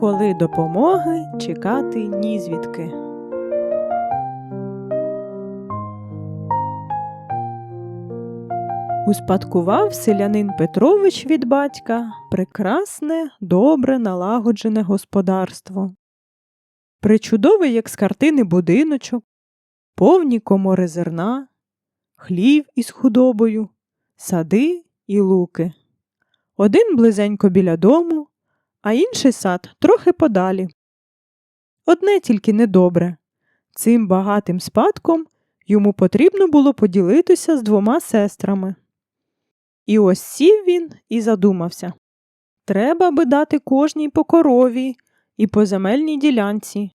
Коли допомоги чекати нізвідки. Успадкував селянин Петрович від батька прекрасне, добре налагоджене господарство. Причудовий, як з картини будиночок, повні комори зерна, хлів із худобою, сади і луки. Один близенько біля дому, а інший сад трохи подалі. Одне тільки недобре. Цим багатим спадком йому потрібно було поділитися з двома сестрами. І ось сів він і задумався. Треба би дати кожній по корові і по земельній ділянці.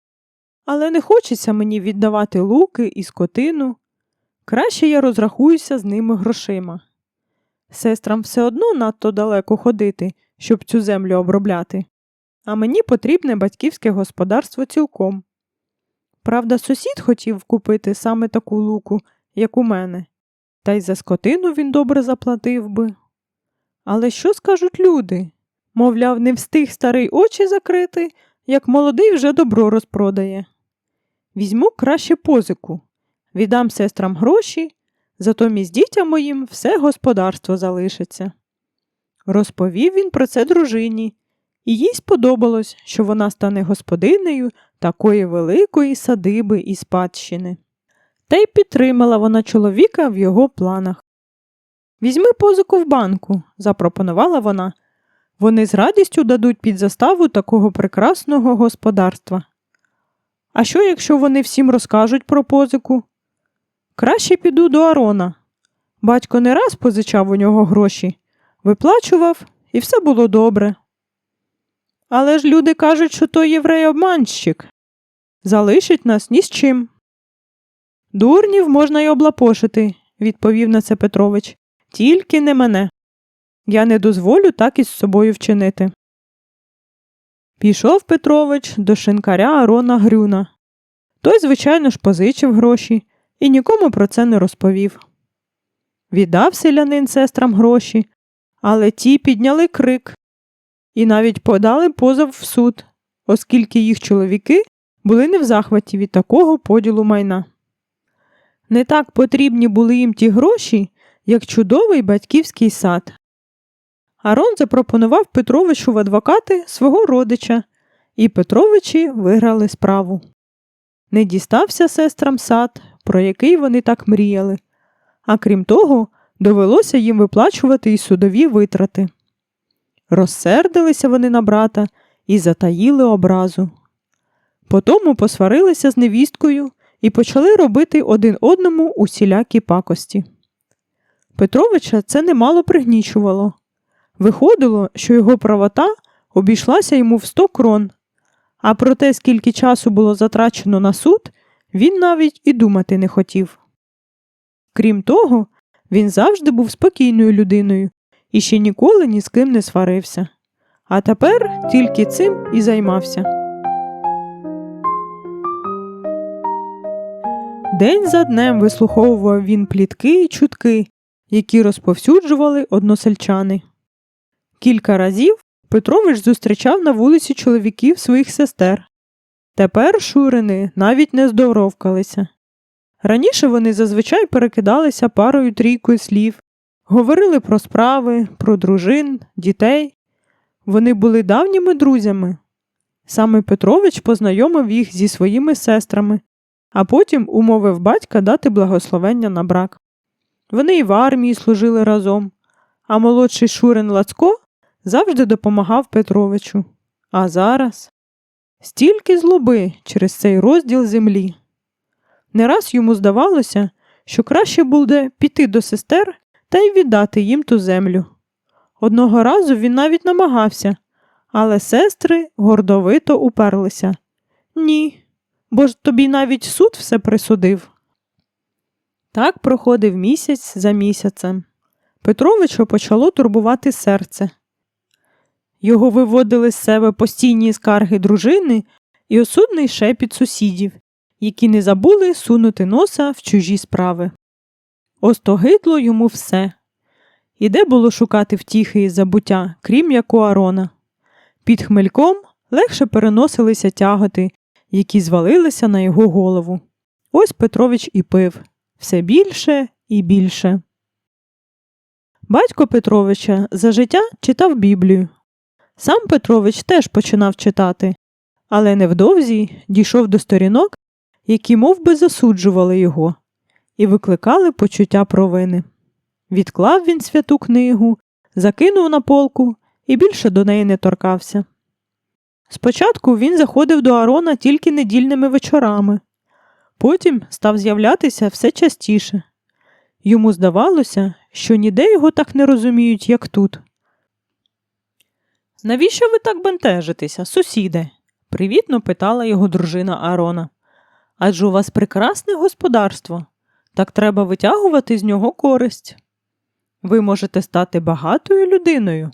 Але не хочеться мені віддавати луки і скотину. Краще я розрахуюся з ними грошима. Сестрам все одно надто далеко ходити, щоб цю землю обробляти, а мені потрібне батьківське господарство цілком. Правда, сусід хотів купити саме таку луку, як у мене, та й за скотину він добре заплатив би. Але що скажуть люди? Мовляв, не встиг старий очі закрити, як молодий вже добро розпродає. Візьму краще позику, віддам сестрам гроші, затомість дітям моїм все господарство залишиться. Розповів він про це дружині, і їй сподобалось, що вона стане господинею такої великої садиби і спадщини. Та й підтримала вона чоловіка в його планах. Візьми позику в банку, запропонувала вона. Вони з радістю дадуть під заставу такого прекрасного господарства. А що, якщо вони всім розкажуть про позику? Краще піду до Арона. Батько не раз позичав у нього гроші, виплачував, і все було добре. Але ж люди кажуть, що той єврей обманщик. Залишить нас ні з чим. Дурнів можна й облапошити, відповів на це Петрович. Тільки не мене. Я не дозволю так із собою вчинити. Пішов Петрович до шинкаря Арона Грюна. Той, звичайно ж, позичив гроші і нікому про це не розповів. Віддав селянин сестрам гроші, але ті підняли крик і навіть подали позов в суд, оскільки їх чоловіки були не в захваті від такого поділу майна. Не так потрібні були їм ті гроші, як чудовий батьківський сад. Арон запропонував Петровичу в адвокати свого родича, і Петровичі виграли справу. Не дістався сестрам сад, про який вони так мріяли, а крім того, довелося їм виплачувати й судові витрати. Розсердилися вони на брата і затаїли образу. Потому посварилися з невісткою і почали робити один одному усілякі пакості. Петровича це немало пригнічувало. Виходило, що його правота обійшлася йому в сто крон, а про те, скільки часу було затрачено на суд, він навіть і думати не хотів. Крім того, він завжди був спокійною людиною і ще ніколи ні з ким не сварився. А тепер тільки цим і займався. День за днем вислуховував він плітки і чутки, які розповсюджували односельчани. Кілька разів Петрович зустрічав на вулиці чоловіків своїх сестер. Тепер шурини навіть не здоровкалися. Раніше вони зазвичай перекидалися парою трійкою слів, говорили про справи, про дружин, дітей. Вони були давніми друзями. Саме Петрович познайомив їх зі своїми сестрами, а потім умовив батька дати благословення на брак. Вони і в армії служили разом, а молодший Шурин Лацко завжди допомагав Петровичу. А зараз стільки злоби через цей розділ землі. Не раз йому здавалося, що краще буде піти до сестер та й віддати їм ту землю. Одного разу він навіть намагався, але сестри гордовито уперлися. Ні, бо ж тобі навіть суд все присудив. Так проходив місяць за місяцем. Петровича почало турбувати серце. Його виводили з себе постійні скарги дружини і осудний шепіт сусідів, які не забули сунути носа в чужі справи. Остогидло йому все. І де було шукати втіхи і забуття, крім як у Арона. Під хмельком легше переносилися тяготи, які звалилися на його голову. Ось Петрович і пив все більше і більше. Батько Петровича за життя читав Біблію. Сам Петрович теж починав читати, але невдовзі дійшов до сторінок, які мов би, засуджували його, і викликали почуття провини. Відклав він святу книгу, закинув на полку і більше до неї не торкався. Спочатку він заходив до Арона тільки недільними вечорами, потім став з'являтися все частіше. Йому здавалося, що ніде його так не розуміють, як тут. Навіщо ви так бентежитеся, сусіде? привітно питала його дружина Арона. Адже у вас прекрасне господарство, так треба витягувати з нього користь. Ви можете стати багатою людиною.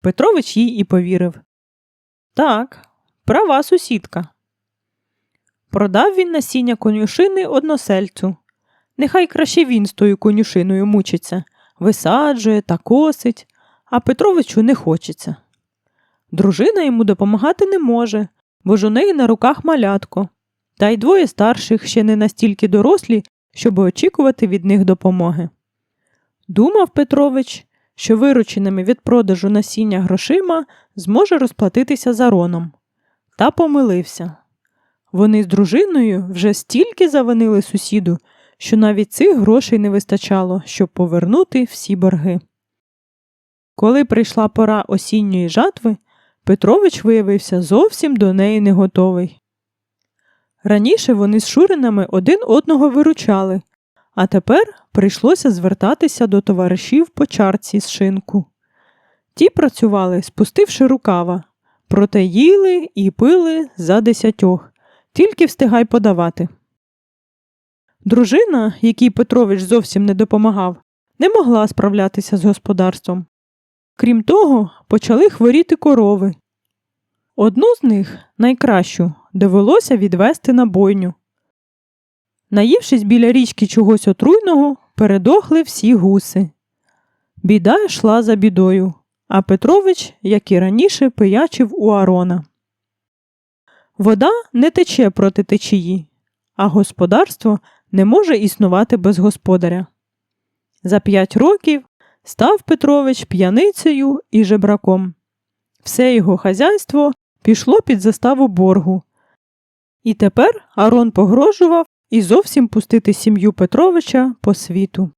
Петрович їй і повірив. Так, права сусідка. Продав він насіння конюшини односельцю. Нехай краще він з тою конюшиною мучиться, висаджує та косить, а Петровичу не хочеться. Дружина йому допомагати не може, бо ж у неї на руках малятко, та й двоє старших ще не настільки дорослі, щоб очікувати від них допомоги. Думав Петрович, що вирученими від продажу насіння грошима зможе розплатитися за роном. Та помилився. Вони з дружиною вже стільки завинили сусіду, що навіть цих грошей не вистачало, щоб повернути всі борги. Коли прийшла пора осінньої жатви, Петрович виявився зовсім до неї не готовий. Раніше вони з Шуринами один одного виручали, а тепер прийшлося звертатися до товаришів по чарці з шинку. Ті працювали, спустивши рукава, проте їли і пили за десятьох, тільки встигай подавати. Дружина, якій Петрович зовсім не допомагав, не могла справлятися з господарством. Крім того, почали хворіти корови. Одну з них, найкращу, довелося відвести на бойню. Наївшись біля річки чогось отруйного, передохли всі гуси. Біда йшла за бідою, а Петрович, як і раніше, пиячив у Арона. Вода не тече проти течії, а господарство не може існувати без господаря. За п'ять років став Петрович п'яницею і жебраком. Все його хазяйство пішло під заставу боргу. І тепер Арон погрожував і зовсім пустити сім'ю Петровича по світу.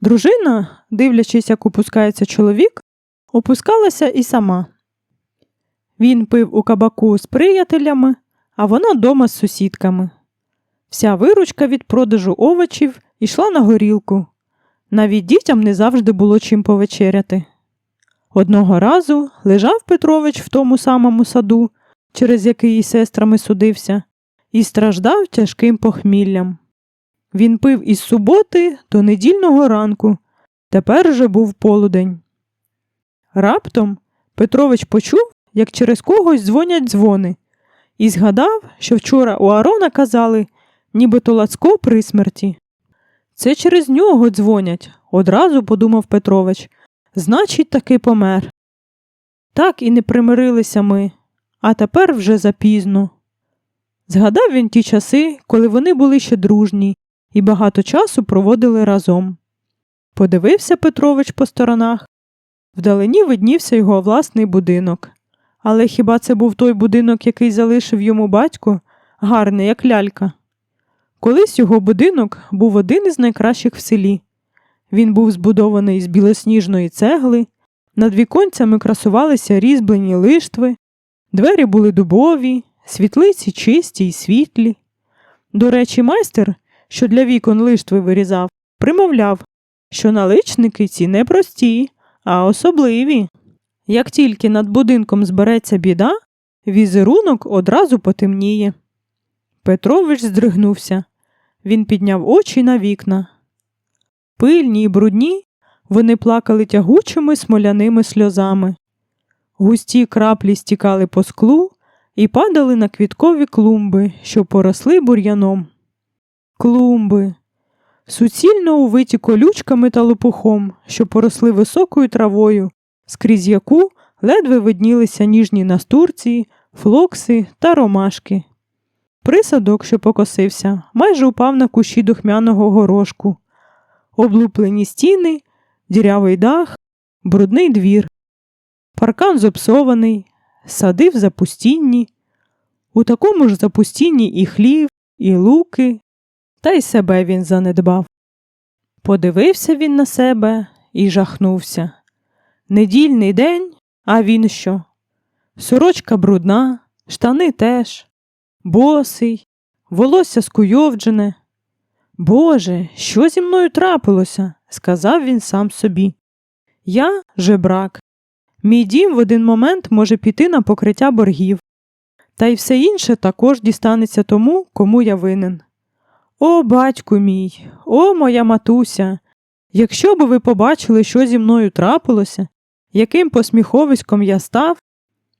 Дружина, дивлячись, як опускається чоловік, опускалася і сама. Він пив у кабаку з приятелями, а вона дома з сусідками. Вся виручка від продажу овочів йшла на горілку. Навіть дітям не завжди було чим повечеряти. Одного разу лежав Петрович в тому самому саду, через який із сестрами судився, і страждав тяжким похміллям. Він пив із суботи до недільного ранку, тепер же був полудень. Раптом Петрович почув, як через когось дзвонять дзвони, і згадав, що вчора у Арона казали, нібито Лацко при смерті. Це через нього дзвонять, одразу подумав Петрович. Значить, таки помер. Так і не примирилися ми, а тепер вже запізно. Згадав він ті часи, коли вони були ще дружні і багато часу проводили разом. Подивився Петрович по сторонах. Вдалині виднівся його власний будинок. Але хіба це був той будинок, який залишив йому батько, гарний, як лялька? Колись його будинок був один із найкращих в селі. Він був збудований з білосніжної цегли, над віконцями красувалися різьблені лиштви, двері були дубові, світлиці чисті й світлі. До речі, майстер, що для вікон лиштви вирізав, примовляв, що наличники ці не прості, а особливі. Як тільки над будинком збереться біда, візерунок одразу потемніє. Петрович здригнувся. Він підняв очі на вікна. Пильні й брудні, вони плакали тягучими смоляними сльозами. Густі краплі стікали по склу і падали на квіткові клумби, що поросли бур'яном. Клумби, суцільно увиті колючками та лопухом, що поросли високою травою, скрізь яку ледве виднілися ніжні настурції, флокси та ромашки. Присадок, що покосився, майже упав на кущі духмяного горошку, облуплені стіни, дірявий дах, брудний двір. Паркан зопсований, сади в запустінні. У такому ж запустінні і хлів, і луки, та й себе він занедбав. Подивився він на себе і жахнувся. Недільний день, а він що? Сорочка брудна, штани теж, босий, волосся скуйовджене. Боже, що зі мною трапилося? сказав він сам собі. Я жебрак. Мій дім в один момент може піти на покриття боргів, та й все інше також дістанеться тому, кому я винен. О, батьку мій, о, моя матуся, якщо б ви побачили, що зі мною трапилося, яким посміховиськом я став,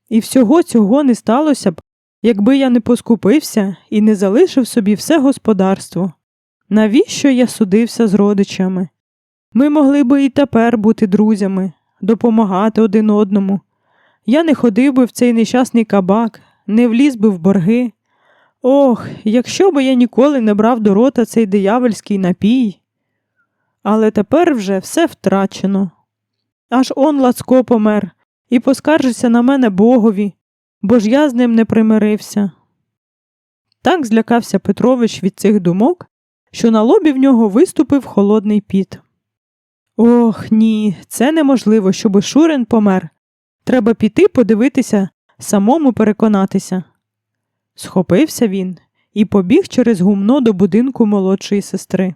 і всього цього не сталося б, якби я не поскупився і не залишив собі все господарство. Навіщо я судився з родичами? Ми могли би і тепер бути друзями, допомагати один одному. Я не ходив би в цей нещасний кабак, не вліз би в борги. Ох, якщо би я ніколи не брав до рота цей диявольський напій. Але тепер вже все втрачено. Аж он Лацко помер і поскаржиться на мене Богові, бо ж я з ним не примирився. Так злякався Петрович від цих думок, що на лобі в нього виступив холодний піт. Ох, ні, це неможливо, щоби Шурин помер. Треба піти подивитися, самому переконатися. Схопився він і побіг через гумно до будинку молодшої сестри.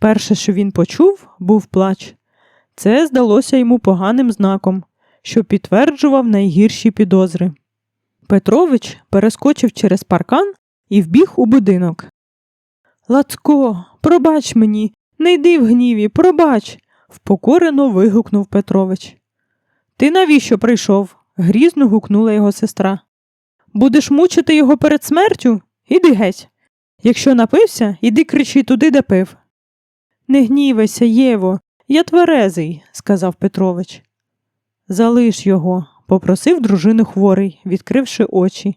Перше, що він почув, був плач. Це здалося йому поганим знаком, що підтверджував найгірші підозри. Петрович перескочив через паркан і вбіг у будинок. Лацко, пробач мені, не йди в гніві, пробач, впокорено вигукнув Петрович. Ти навіщо прийшов? грізно гукнула його сестра. Будеш мучити його перед смертю? Іди геть. Якщо напився, іди кричи туди, де пив. Не гнівайся, Єво, я тверезий, сказав Петрович. Залиш його, попросив дружину хворий, відкривши очі.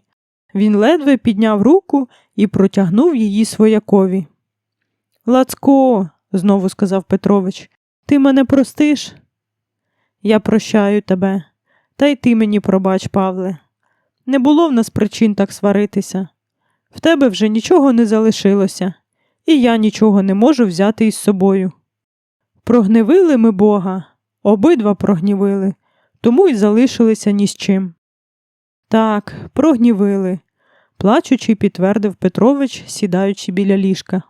Він ледве підняв руку і протягнув її своякові. Лацко, знову сказав Петрович, ти мене простиш? Я прощаю тебе, та й ти мені пробач, Павле. Не було в нас причин так сваритися. В тебе вже нічого не залишилося, і я нічого не можу взяти із собою. Прогневили ми Бога, обидва прогнівили, тому й залишилися ні з чим. Так, прогнівили, плачучи, підтвердив Петрович, сідаючи біля ліжка.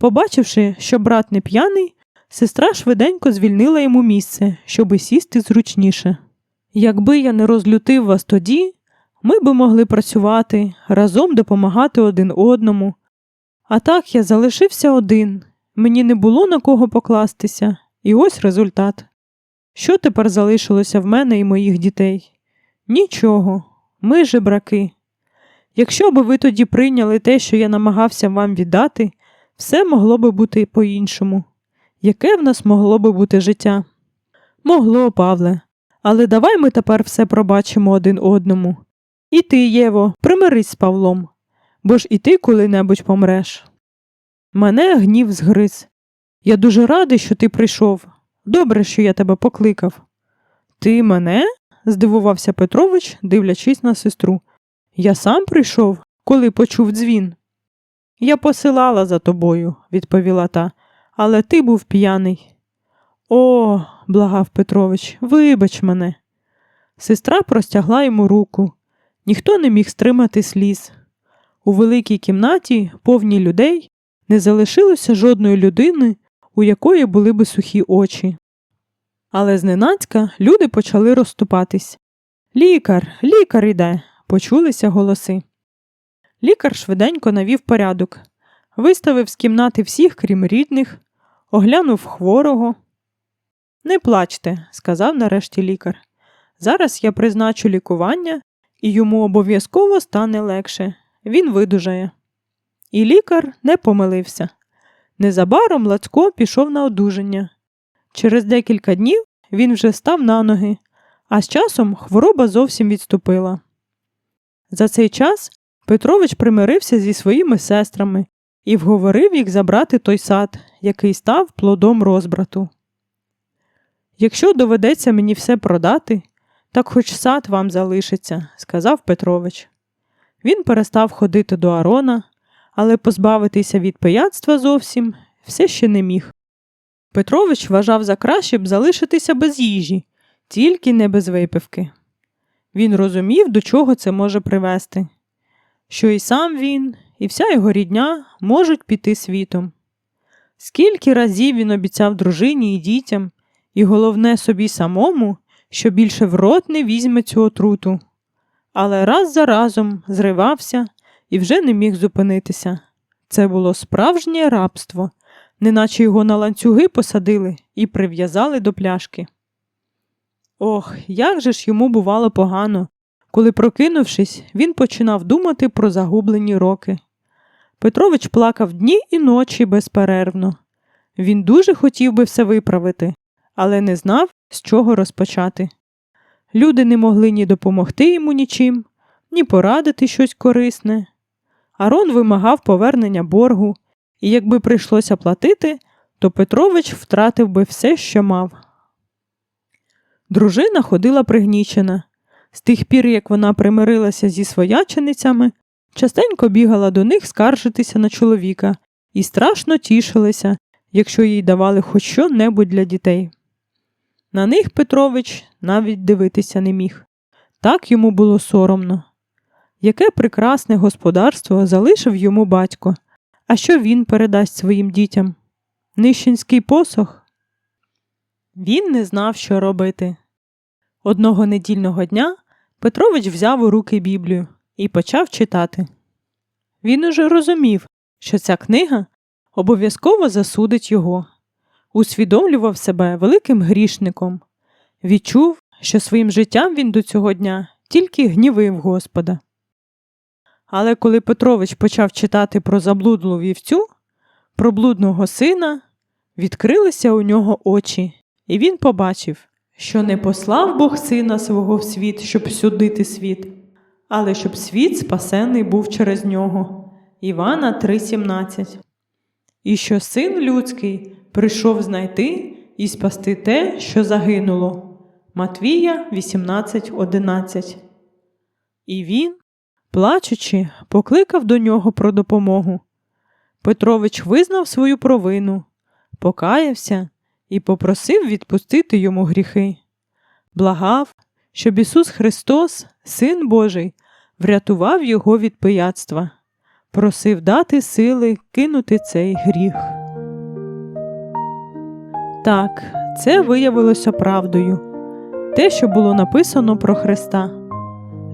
Побачивши, що брат не п'яний, сестра швиденько звільнила йому місце, щоби сісти зручніше. Якби я не розлютив вас тоді, ми би могли працювати, разом допомагати один одному. А так я залишився один, мені не було на кого покластися, і ось результат. Що тепер залишилося в мене і моїх дітей? Нічого, ми жебраки. Якщо би ви тоді прийняли те, що я намагався вам віддати, все могло би бути по-іншому. Яке в нас могло би бути життя? Могло, Павле, але давай ми тепер все пробачимо один одному. І ти, Єво, примирись з Павлом, бо ж і ти коли-небудь помреш. Мене гнів згриз. Я дуже радий, що ти прийшов. Добре, що я тебе покликав. Ти мене? здивувався Петрович, дивлячись на сестру. Я сам прийшов, коли почув дзвін. Я посилала за тобою, відповіла та, але ти був п'яний. О, благав Петрович, вибач мене. Сестра простягла йому руку. Ніхто не міг стримати сліз. У великій кімнаті, повній людей, не залишилося жодної людини, у якої були би сухі очі. Але зненацька люди почали розступатись. Лікар, лікар іде, почулися голоси. Лікар швиденько навів порядок, виставив з кімнати всіх, крім рідних, оглянув хворого. Не плачте, сказав нарешті лікар. Зараз я призначу лікування, і йому обов'язково стане легше. Він видужає. І лікар не помилився. Незабаром Лацко пішов на одужання. Через декілька днів він вже став на ноги, а з часом хвороба зовсім відступила. За цей час Петрович примирився зі своїми сестрами і вговорив їх забрати той сад, який став плодом розбрату. Якщо доведеться мені все продати, так хоч сад вам залишиться, сказав Петрович. Він перестав ходити до Арона, але позбавитися від пияцтва зовсім все ще не міг. Петрович вважав за краще б залишитися без їжі, тільки не без випивки. Він розумів, до чого це може привести, що і сам він, і вся його рідня можуть піти світом. Скільки разів він обіцяв дружині і дітям, і головне собі самому, що більше в рот не візьме цю отруту, але раз за разом зривався і вже не міг зупинитися. Це було справжнє рабство, неначе його на ланцюги посадили і прив'язали до пляшки. Ох, як же ж йому бувало погано, коли, прокинувшись, він починав думати про загублені роки. Петрович плакав дні і ночі безперервно. Він дуже хотів би все виправити, але не знав, з чого розпочати. Люди не могли ні допомогти йому нічим, ні порадити щось корисне. Арон вимагав повернення боргу, і якби прийшлося платити, то Петрович втратив би все, що мав. Дружина ходила пригнічена. З тих пір, як вона примирилася зі свояченицями, частенько бігала до них скаржитися на чоловіка і страшно тішилася, якщо їй давали хоч що небудь для дітей. На них Петрович навіть дивитися не міг. Так йому було соромно. Яке прекрасне господарство залишив йому батько, а що він передасть своїм дітям? Нищенський посох? Він не знав, що робити. Одного недільного дня Петрович взяв у руки Біблію і почав читати. Він уже розумів, що ця книга обов'язково засудить його, усвідомлював себе великим грішником, відчув, що своїм життям він до цього дня тільки гнівив Господа. Але коли Петрович почав читати про заблудлу вівцю, про блудного сина, відкрилися у нього очі, і він побачив, що не послав Бог сина свого в світ, щоб судити світ, але щоб світ спасений був через нього. Івана 3:17. І що син людський прийшов знайти і спасти те, що загинуло. Матвія 18:11. І він, плачучи, покликав до нього про допомогу. Петрович визнав свою провину, покаявся і попросив відпустити йому гріхи. Благав, щоб Ісус Христос, Син Божий, врятував його від пияцтва, просив дати сили кинути цей гріх. Так, це виявилося правдою, те, що було написано про Христа.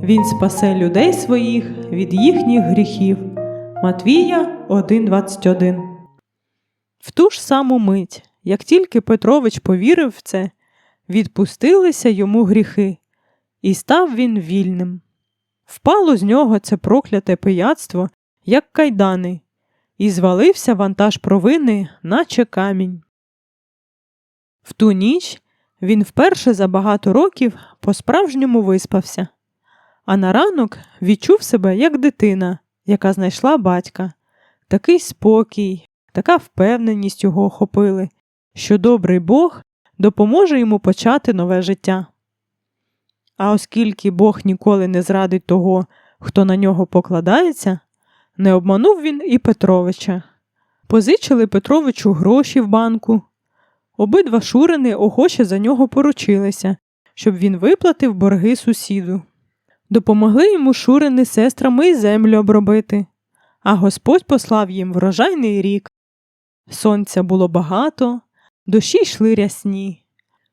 Він спасе людей своїх від їхніх гріхів. Матвія 1,21 В ту ж саму мить, як тільки Петрович повірив в це, відпустилися йому гріхи, і став він вільним. Впало з нього це прокляте пияцтво, як кайдани, і звалився вантаж провини, наче камінь. В ту ніч він вперше за багато років по-справжньому виспався, а на ранок відчув себе як дитина, яка знайшла батька. Такий спокій, така впевненість його охопили, що добрий Бог допоможе йому почати нове життя. А оскільки Бог ніколи не зрадить того, хто на нього покладається, не обманув він і Петровича. Позичили Петровичу гроші в банку. Обидва шурини охоче за нього поручилися, щоб він виплатив борги сусіду. Допомогли йому шурини сестрами й землю обробити, а Господь послав їм врожайний рік. Сонця було багато, дощі йшли рясні.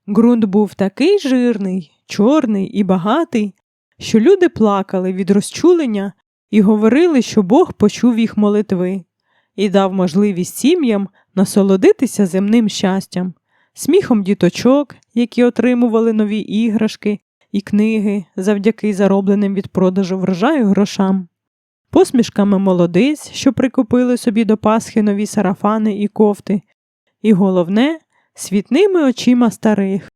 Ґрунт був такий жирний, чорний і багатий, що люди плакали від розчулення і говорили, що Бог почув їх молитви і дав можливість сім'ям насолодитися земним щастям, сміхом діточок, які отримували нові іграшки і книги завдяки заробленим від продажу врожаю грошам, посмішками молодиць, що прикупили собі до Пасхи нові сарафани і кофти, і головне, світними очима старих,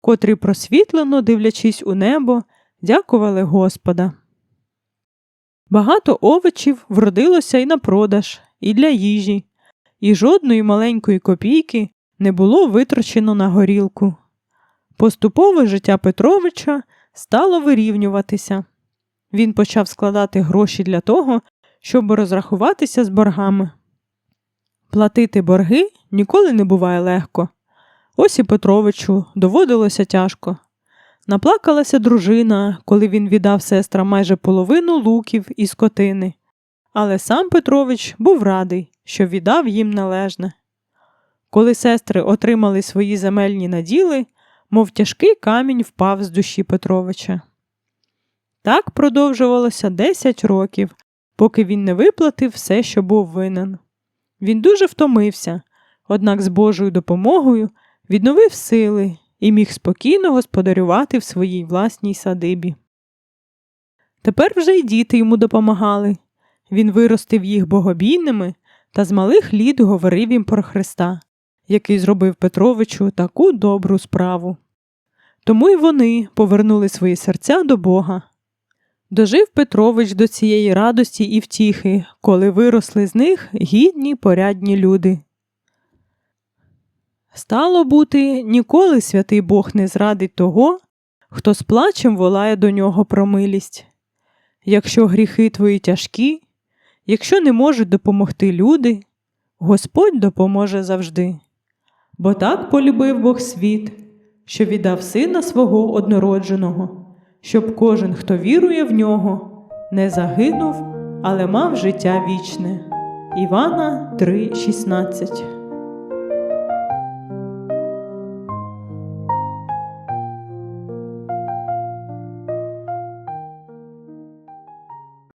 котрі просвітлено, дивлячись у небо, дякували Господа. Багато овочів вродилося і на продаж, і для їжі, і жодної маленької копійки не було витрачено на горілку. Поступово життя Петровича стало вирівнюватися. Він почав складати гроші для того, щоб розрахуватися з боргами. Платити борги ніколи не буває легко. Ось і Петровичу доводилося тяжко. Наплакалася дружина, коли він віддав сестрам майже половину луків і скотини. Але сам Петрович був радий, що віддав їм належне. Коли сестри отримали свої земельні наділи, мов тяжкий камінь впав з душі Петровича. Так продовжувалося 10 років, поки він не виплатив все, що був винен. Він дуже втомився, однак з Божою допомогою відновив сили і міг спокійно господарювати в своїй власній садибі. Тепер вже й діти йому допомагали. Він виростив їх богобійними та з малих літ говорив їм про Христа, який зробив Петровичу таку добру справу. Тому й вони повернули свої серця до Бога. Дожив Петрович до цієї радості і втіхи, коли виросли з них гідні порядні люди. Стало бути, ніколи святий Бог не зрадить того, хто з плачем волає до нього про милість. Якщо гріхи твої тяжкі, якщо не можуть допомогти люди, Господь допоможе завжди. Бо так полюбив Бог світ, що віддав сина свого однородженого, щоб кожен, хто вірує в нього, не загинув, але мав життя вічне. Івана 3,16